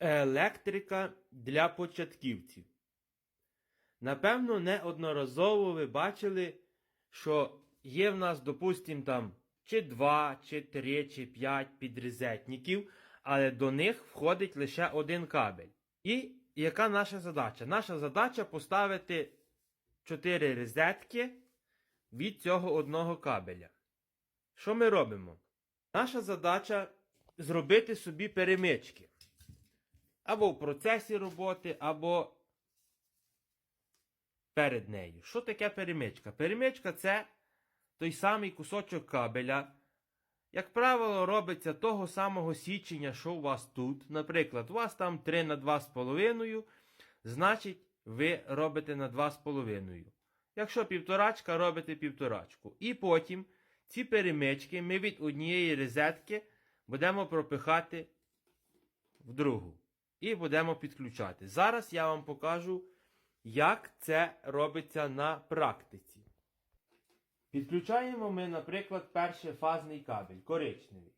Електрика для початківців. Напевно, неодноразово ви бачили, що є в нас, допустим, там чи 2, чи 3, чи 5 підрізетників, але до них входить лише один кабель. І яка наша задача? Наша задача поставити 4 розетки від цього одного кабеля. Що ми робимо? Наша задача зробити собі перемички. Або в процесі роботи, або перед нею. Що таке перемичка? Перемичка це той самий кусочок кабеля. Як правило, робиться того самого січення, що у вас тут. Наприклад, у вас там 3 на 2,5, значить, ви робите на 2,5. Якщо півторачка, робите півторачку. І потім ці перемички ми від однієї розетки будемо пропихати в другу. І будемо підключати. Зараз я вам покажу, як це робиться на практиці. Підключаємо ми, наприклад, перший фазний кабель, коричневий.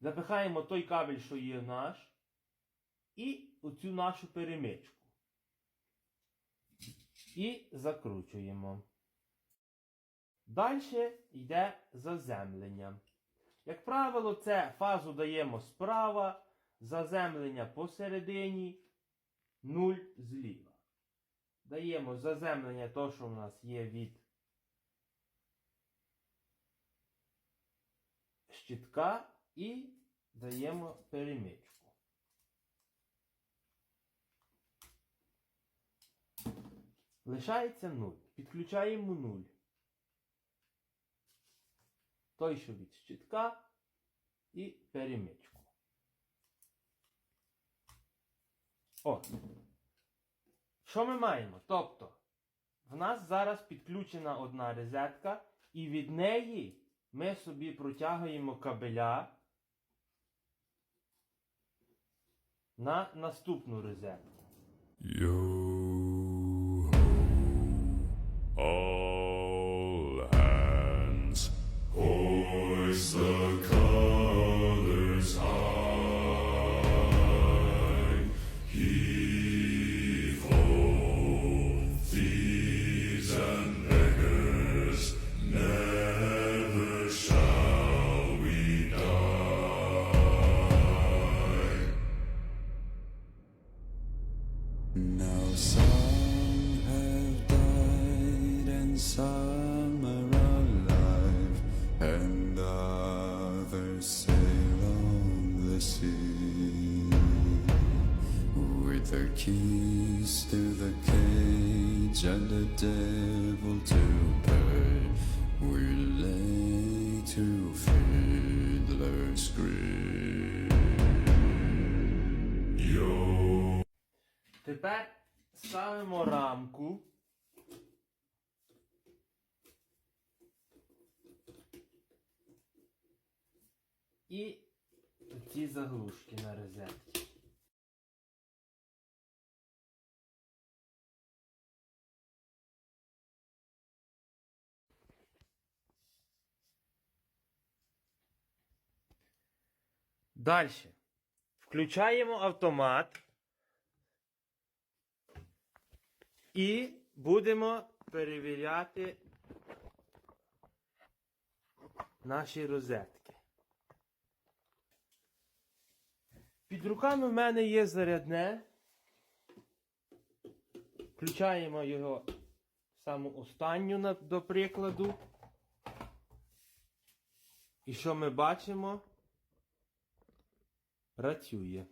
Запихаємо той кабель, що є наш, і оцю нашу перемичку. І закручуємо. Далі йде заземлення. Як правило, це фазу даємо справа, заземлення посередині, 0 зліва. Даємо заземлення то, що в нас є від щитка і даємо перемичку. Лишається 0. Підключаємо 0. Той, що від щитка і перемичку. О. Що ми маємо? Тобто, в нас зараз підключена одна розетка, і від неї ми собі протягуємо кабеля на наступну розетку. Yo some are alive, and others sail on the sea. With their keys to the cage and the devil to pay, we lay to fiddler's grave. Yo. Тепер ставимо рамку. І ці заглушки на розетці. Далі. Включаємо автомат. І будемо перевіряти наші розетки. Під руками в мене є зарядне. Включаємо його саму останню до прикладу. І що ми бачимо? Працює.